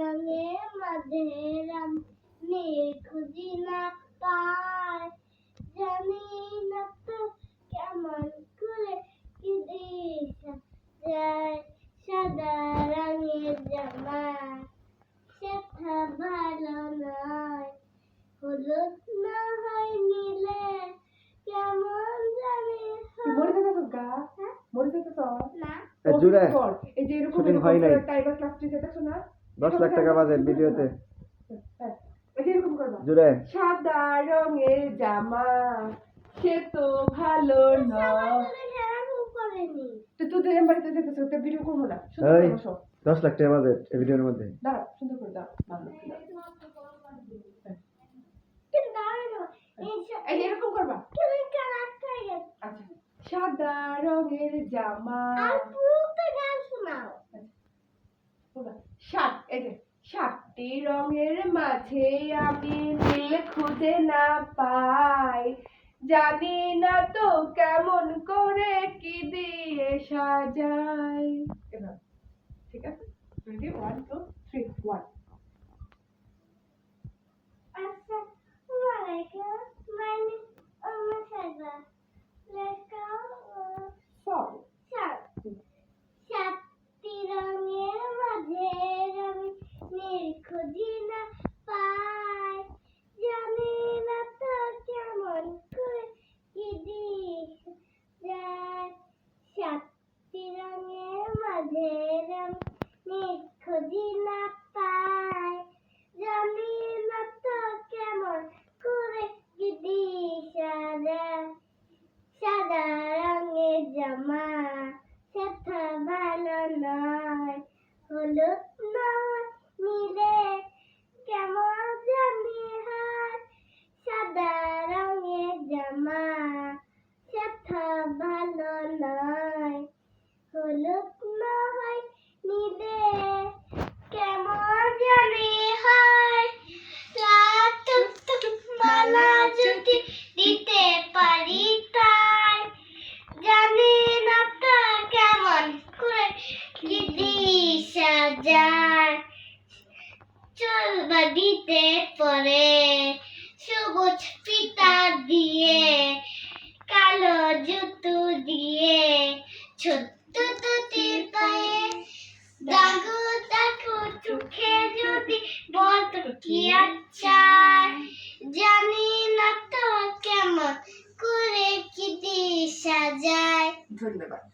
রঙের মাঝে রাম মেয়ে খুঁজি না পায়। জানি না তো কেমন করে কি দিশা যায় সাদা রঙের জামা। সেটা ভালো নয় হলুদ না হয় নীলে। কেমন জানি মরে যেতেছ গা? হ্যাঁ? মরে না। এ জুড়ে কর। এই যে এরকম টাইগার ক্লাস টিকে দেখছ না? দশ লাখ টাকা বাজেট ভিডিওতে। জুড়ে। সাদা রঙের জামা সে তো ভালো তো তুই বাড়িতে যেতেছ ভিডিও করব না। এই দশ লাখ টাকা বাজেট এই ভিডিওর মধ্যে। সুন্দর করে দাও এরকম করবা। আচ্ছা। সাদা রঙের জামা। সাত, এই সাতটি রঙের মাঝে আমি নীল খুঁজে না পাই। জানি না তো কেমন করে কি দিয়ে সাজাই এবার ঠিক আছে ready one two three one আচ্ছা ওয়ালাইকুম মানে আমার সাদা লেটস গো সব সাত সাতটি রঙের মাঝে আমি নীল খুঁজি না পাই জানি না তো কেমন করে কি দিশ যায় সাতটি রঙের মাঝে আমি নীল খুঁজি না পাই জানি না তো কেমন করে কি দিশা যায় সাদা রঙের জামা সেটা ভালো নয় হলুদ নয় নীলে কেমন জানি হয় সাদা রঙের জামা সেটা ভালো নয় হলুদ নয় নীলে কেমন জানি হয় রাত মালা যদি দিতে পারি তাই জানি না তো কেমন করে কি দিশা যায় চলবা দিতে পরে সবুজ পিতা দিয়ে, কালো জুতো দিয়ে, ছোট্ট দুটির পায়ে দাগু দাগু চোখে যদি বলতো কি আচ্ছা জানি না তো কেমন করে কি দিশা যায়। ধন্যবাদ।